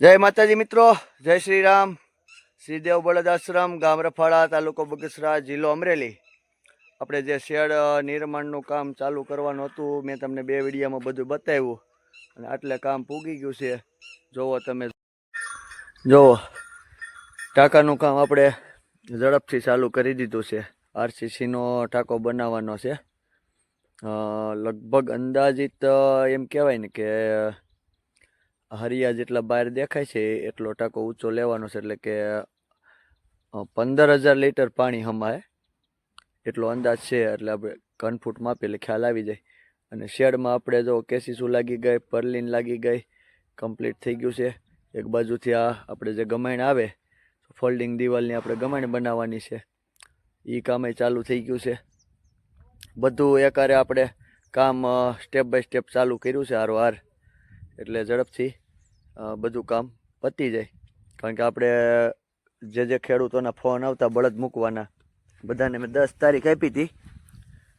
જય માતાજી મિત્રો, જય શ્રી રામ શ્રીદેવ બળદ આશ્રમ ગામ રફાળા તાલુકો બગસરા જિલ્લો અમરેલી. આપણે જે શેડ નિર્માણનું કામ ચાલુ કરવાનું હતું, મેં તમને બે વિડીયામાં બધું બતાવ્યું. અને આટલે કામ પૂગી ગયું છે. જોવો તમે. જોવો. ટાંકાનું કામ આપણે ઝડપથી ચાલુ કરી દીધું છે. આરસીસીનો ટાંકો બનાવવાનો છે. લગભગ અંદાજિત એમ કહેવાય ને કે હરિયા જેટલા બહાર દેખાય છે, એટલો ટાંકો ઊંચો લેવાનો છે, એટલે કે પંદર હજાર લીટર પાણી હમાય. એટલો અંદાજ છે, એટલે આપણે કનફૂટ માપી એટલે ખ્યાલ આવી જાય. અને શેડમાં આપણે જો કેસીસું લાગી ગઈ, પરલીન લાગી ગઈ, કમ્પ્લીટ થઈ ગયું છે. એક બાજુથી આ આપણે જે ગમાણ આવે ફોલ્ડિંગ દિવાલની આપણે ગમાણ બનાવવાની છે. એ કામે ચાલુ થઈ ગયું છે. બધું એકારે આપણે કામ સ્ટેપ બાય સ્ટેપ ચાલુ કર્યું છે હારો હાર એટલે ઝડપથી બધું કામ પતી જાય. કારણ કે આપણે જે જે ખેડૂતોના ફોન આવતા બળદ મૂકવાના, બધાને મેં દસ તારીખ આપી હતી.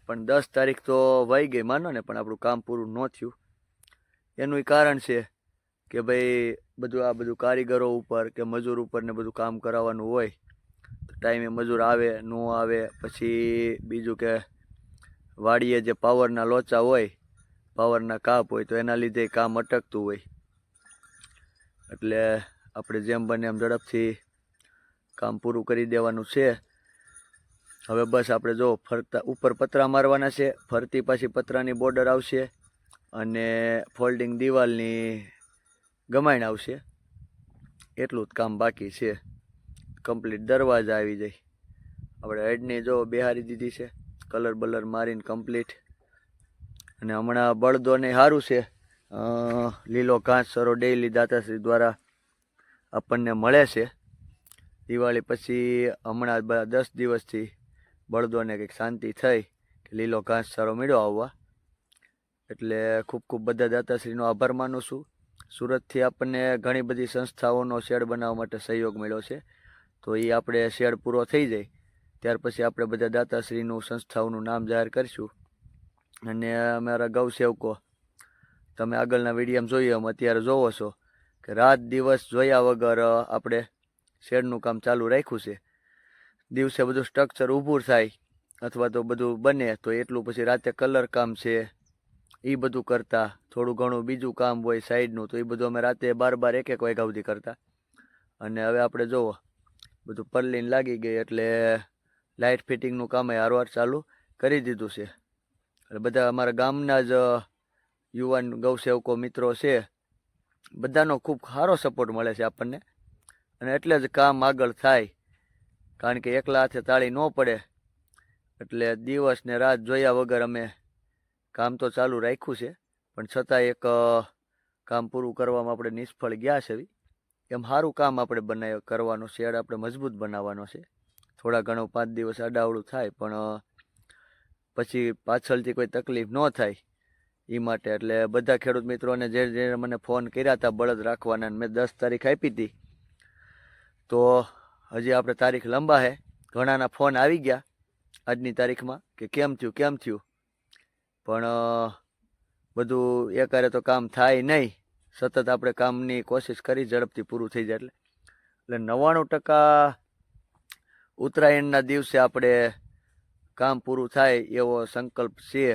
પણ દસ તારીખ તો વહી ગઈ, માનો ને, પણ આપણું કામ પૂરું ન થયું. એનું કારણ છે કે ભાઈ, બધું આ બધું કારીગરો ઉપર કે મજૂર ઉપર ને બધું કામ કરાવવાનું હોય, તો ટાઈમે મજૂર આવે, ન આવે, પછી બીજું કે વાડીએ જે પાવરના લોચા હોય, પાવરના કાપ હોય, તો એના લીધે કામ અટકતું હોય. એટલે આપણે જેમ બને એમ ઝડપથી કામ પૂરું કરી દેવાનું છે. હવે બસ આપણે જો ફરતા, ઉપર પતરા મારવાના છે, ફરતી પાછી પતરાની બોર્ડર આવશે અને ફોલ્ડિંગ દિવાલની ગમાણ આવશે. એટલું જ કામ બાકી છે. કમ્પ્લીટ દરવાજા આવી જાય. આપણે હેડની જો બિહારી દીધી છે. કલર બલર મારીને કમ્પ્લીટ અને હમણાં બળદોને સારું છે. લીલો ઘાસ સરો ડેઈલી દાતાશ્રી દ્વારા આપણને મળે છે. દિવાળી પછી હમણાં બધા દસ દિવસથી બળદોને કંઈક શાંતિ થઈ કે લીલો ઘાસ સારો મળ્યો આવવા. એટલે ખૂબ ખૂબ બધા દાતાશ્રીનો આભાર માનું છું. સુરતથી આપણને ઘણી બધી સંસ્થાઓનો શેડ બનાવવા માટે સહયોગ મળ્યો છે. તો એ આપણે શેડ પૂરો થઈ જાય. ત્યાર પછી આપણે બધા દાતાશ્રીનું સંસ્થાઓનું નામ જાહેર કરીશું. અને અમારા ગૌ સેવકો તમે આગળના વિડીયામાં જોઈએ એમ અત્યારે જોવો છો કે રાત દિવસ જોયા વગર આપણે શેડનું કામ ચાલુ રાખ્યું છે. દિવસે બધું સ્ટ્રક્ચર ઊભું થાય અથવા તો બધું બને, તો એટલું પછી રાતે કલર કામ છે, એ બધું કરતા, થોડું ઘણું બીજું કામ હોય સાઈડનું તો એ બધું અમે રાતે બાર બાર એક એક વાગ્યા સુધી કરતા. અને હવે આપણે જોવો, બધું પરલીન લાગી ગઈ એટલે લાઇટ ફિટિંગનું કામ એ હારવાર ચાલુ કરી દીધું છે. એટલે બધા અમારા ગામના જ યુવાન ગૌસેવકો, મિત્રો છે, બધાનો ખૂબ સારો સપોર્ટ મળે છે આપણને. અને એટલે જ કામ આગળ થાય. કારણ કે એકલા હાથે તાળી ન પડે. એટલે દિવસ ને રાત જોયા વગર અમે કામ તો ચાલુ રાખ્યું છે. પણ છતાં એક કામ પૂરું કરવામાં આપણે નિષ્ફળ ગયા છે એમ સારું કામ આપણે બનાવ કરવાનું શેડ આપણે મજબૂત બનાવવાનો છે. થોડા ઘણો પાંચ દિવસ અડાવડું થાય, પણ પછી પાછળથી કોઈ તકલીફ ન થાય. એ માટે. એટલે બધા ખેડૂત મિત્રોને જે જે મને ફોન કર્યા હતા બળદ રાખવાના મેં દસ તારીખ આપી હતી તો હજી આપણે તારીખ લંબા છે ઘણાના ફોન આવી ગયા આજની તારીખમાં કે કેમ થયું કેમ થયું. પણ બધું એકારે તો કામ થાય નહીં. સતત આપણે કામની કોશિશ કરી ઝડપથી પૂરું થઈ જાય એટલે. એટલે નવ્વાણું ટકા ઉત્તરાયણના દિવસે આપણે કામ પૂરું થાય એવો સંકલ્પ છે.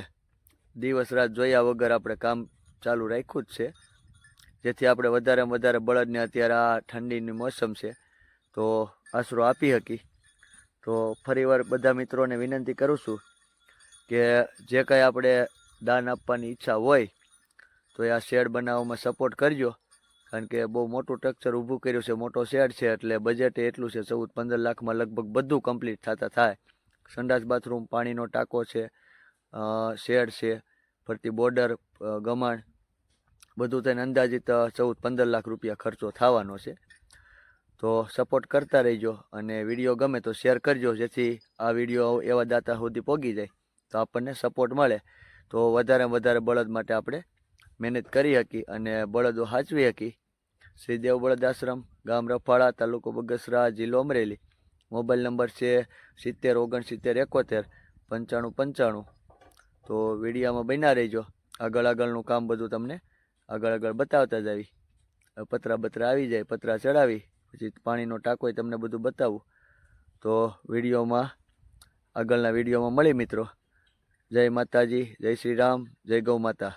દિવસ રાત જોયા વગર આપણે કામ ચાલુ રાખ્યું જ છે. જેથી આપણે વધારેમાં વધારે બળદને અત્યારે આ ઠંડીની મોસમ છે, તો આશરો આપી શકી તો ફરીવાર બધા મિત્રોને વિનંતી કરું છું કે જે કંઈ આપણે દાન આપવાની ઈચ્છા હોય, તો એ આ શેડ બનાવવામાં સપોર્ટ કરજો. કારણ કે બહુ મોટું સ્ટ્રક્ચર ઊભું કર્યું છે, મોટો શેડ છે, એટલે બજેટ એટલું છે, ચૌદ પંદર લાખમાં લગભગ બધું કમ્પ્લીટ થતા થાય. સંડાસ બાથરૂમ પાણીનો ટાંકો છે શેડ છે ફરતી બોર્ડર ગમાણ, બધું થઈને અંદાજિત ચૌદ પંદર લાખ રૂપિયા ખર્ચો થવાનો છે. તો સપોર્ટ કરતા રહેજો અને વીડિયો ગમે તો શેર કરજો, જેથી આ વીડિયો એવા દાતા સુધી પહોંચી જાય, તો આપણને સપોર્ટ મળે. તો વધારે વધારે બળદ માટે આપણે મહેનત કરી શકી અને બળદો સાચવી શકી શ્રી દેવ બળદ આશ્રમ, ગામ રફાળા, તાલુકો બગસરા, જિલ્લો અમરેલી. મોબાઈલ નંબર છે સિત્તેર ઓગણસિત્તેર એકોતેર, પંચાણું પંચાણું. તો વિડીયામાં બન્યા રહેજો. આગળ આગળનું કામ બધું તમને આગળ આગળ બતાવતા જ આવી પતરા બતરા આવી જાય, પતરા ચડાવી, પછી પાણીનો ટાંકો તમને બધું બતાવું. તો વિડીયોમાં, આગળના વિડીયોમાં મળી મિત્રો. જય માતાજી, જય શ્રી રામ, જય ગૌ માતા.